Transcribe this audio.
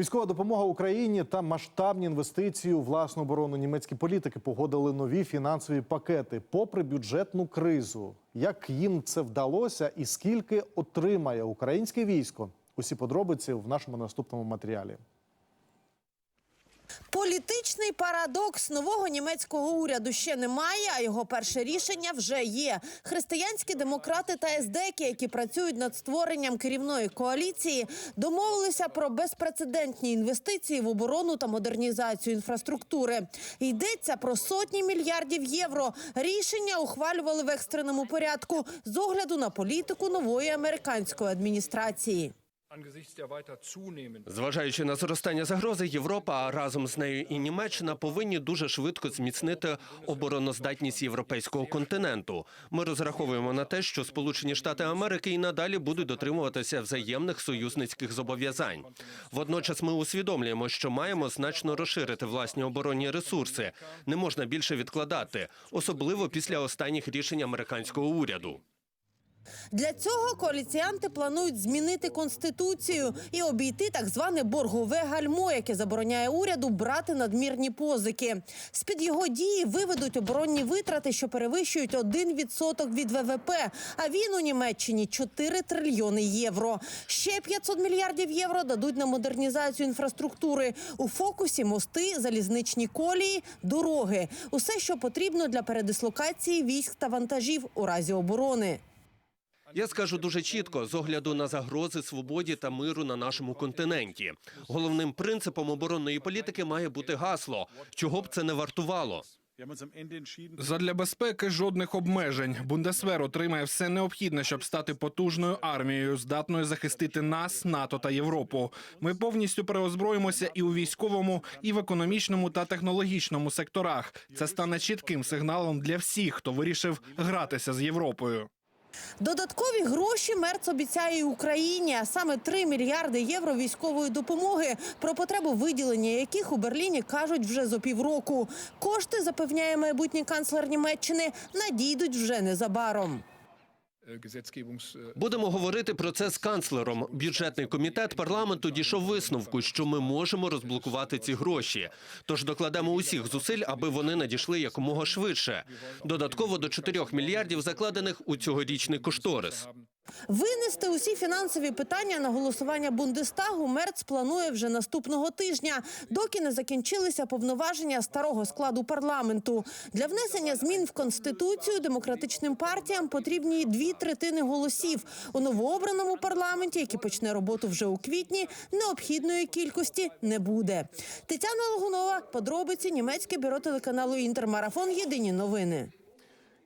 Військова допомога Україні та масштабні інвестиції у власну оборону німецькі політики погодили нові фінансові пакети попри бюджетну кризу. Як їм це вдалося, і скільки отримає українське військо? Усі подробиці в нашому наступному матеріалі. Політичний парадокс нового німецького уряду ще немає, а його перше рішення вже є. Християнські демократи та СДЕКи, які працюють над створенням керівної коаліції, домовилися про безпрецедентні інвестиції в оборону та модернізацію інфраструктури. Йдеться про сотні мільярдів євро. Рішення ухвалювали в екстреному порядку з огляду на політику нової американської адміністрації. Зважаючи на зростання загрози, Європа, а разом з нею і Німеччина повинні дуже швидко зміцнити обороноздатність європейського континенту. Ми розраховуємо на те, що Сполучені Штати Америки і надалі будуть дотримуватися взаємних союзницьких зобов'язань. Водночас ми усвідомлюємо, що маємо значно розширити власні оборонні ресурси. Не можна більше відкладати, особливо після останніх рішень американського уряду. Для цього коаліціянти планують змінити конституцію і обійти так зване боргове гальмо, яке забороняє уряду брати надмірні позики. З під його дії виведуть оборонні витрати, що перевищують 1% від ВВП. А він у Німеччині 4 трильйони євро. Ще 500 мільярдів євро дадуть на модернізацію інфраструктури. У фокусі мости, залізничні колії, дороги усе, що потрібно для передислокації військ та вантажів у разі оборони. Я скажу дуже чітко з огляду на загрози свободі та миру на нашому континенті. Головним принципом оборонної політики має бути гасло, чого б це не вартувало. Задля безпеки жодних обмежень. Бундесвер отримає все необхідне, щоб стати потужною армією, здатною захистити нас, НАТО та Європу. Ми повністю переозброїмося і у військовому, і в економічному та технологічному секторах. Це стане чітким сигналом для всіх, хто вирішив гратися з Європою. Додаткові гроші Мерц обіцяє і Україні, а саме 3 мільярди євро військової допомоги, про потребу виділення яких у Берліні кажуть вже за півроку. Кошти запевняє майбутній канцлер Німеччини, надійдуть вже незабаром. Gesetzgebungs äh, Будемо говорити про це з канцлером. Бюджетний комітет парламенту дійшов висновку, що ми можемо розблокувати ці гроші. Тож докладемо усіх зусиль, аби вони надійшли якомога швидше. Додатково до 4 мільярдів закладених у цьогорічний кошторис. Винести усі фінансові питання на голосування Бундестагу Мерц планує вже наступного тижня, доки не закінчилися повноваження старого складу парламенту. Для внесення змін в конституцію демократичним партіям потрібні дві третини голосів. У новообраному парламенті, який почне роботу вже у квітні, необхідної кількості не буде. Тетяна Логунова, подробиці німецьке бюро телеканалу Інтермарафон. Єдині новини.